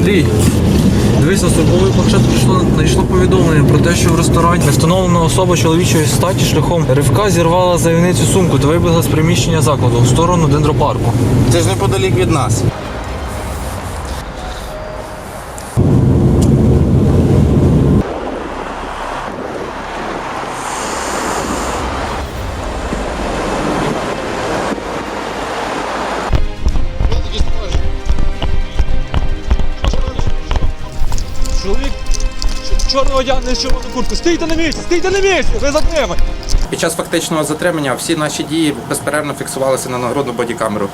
Андрій, дивись, на початку прийшло знайшло повідомлення про те, що в ресторані встановлена особа чоловічої статі шляхом ривка зірвала заявницю сумку та вибігла з приміщення закладу в сторону дендропарку. Це ж неподалік від нас. Чоловік чорного одягнений з червону куртку. Стійте на місці, стійте на місці, ви затримані. Під час фактичного затримання всі наші дії безперервно фіксувалися на нагрудну бодікамеру.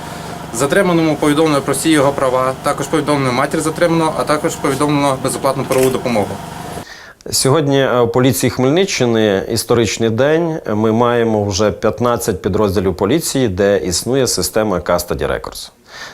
Затриманому повідомлено про всі його права, також повідомлено матір затриманого, а також повідомлено безоплатну правову допомогу. Сьогодні е, у поліції Хмельниччини історичний день. Ми маємо вже 15 підрозділів поліції, де існує система Custody Records.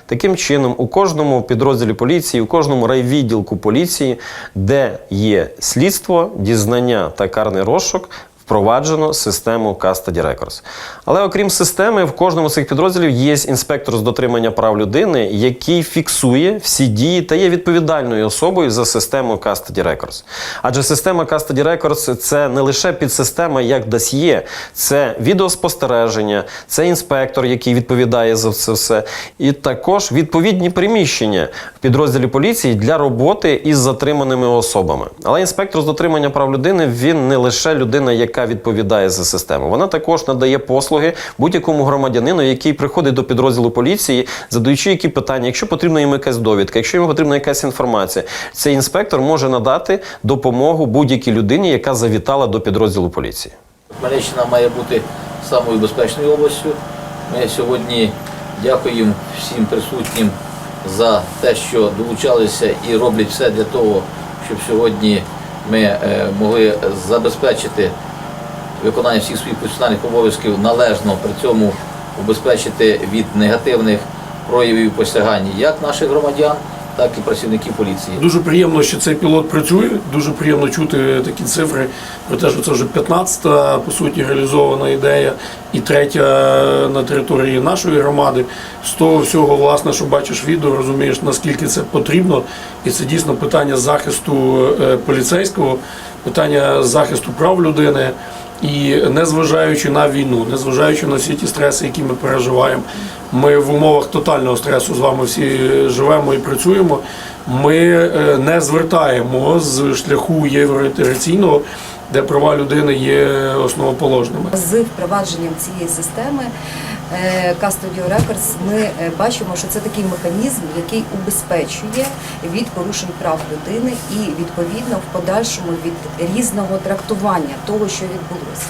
Таким чином, у кожному підрозділі поліції, у кожному райвідділку поліції, де є слідство, дізнання та карний розшук, впроваджено систему Custody Records. Але окрім системи, в кожному з цих підрозділів є інспектор з дотримання прав людини, який фіксує всі дії та є відповідальною особою за систему Custody Records. Адже система Custody Records – це не лише підсистема як досьє, це відеоспостереження, це інспектор, який відповідає за це все, і також відповідні приміщення в підрозділі поліції для роботи із затриманими особами. Але інспектор з дотримання прав людини він не лише людина, яка відповідає за систему. Вона також надає послуги будь-якому громадянину, який приходить до підрозділу поліції, задаючи які питання, якщо потрібна йому якась довідка, якщо йому потрібна якась інформація, цей інспектор може надати допомогу будь-якій людині, яка завітала до підрозділу поліції. Хмельниччина має бути самою безпечною областю. Ми сьогодні дякуємо всім присутнім за те, що долучалися і роблять все для того, щоб сьогодні ми е, могли забезпечити виконання всіх своїх професіональних обов'язків належно, при цьому убезпечити від негативних проявів посягань як наших громадян, так і працівників поліції. Дуже приємно, що цей пілот працює. Дуже приємно чути такі цифри про те, що це вже 15-та, по суті, реалізована ідея, і третя на території нашої громади. З того всього, власне, що бачиш відео, розумієш, наскільки це потрібно, і це дійсно питання захисту е, поліцейського, питання захисту прав людини. І незважаючи на війну, незважаючи на всі ті стреси, які ми переживаємо, ми в умовах тотального стресу з вами всі живемо і працюємо. Ми е, не звертаємо з шляху євроінтеграційного, де права людини є основоположними. З впровадженням цієї системи е, Custody Records ми е, бачимо, що це такий механізм, який убезпечує від порушень прав людини і відповідно в подальшому від різного трактування того, що відбулося.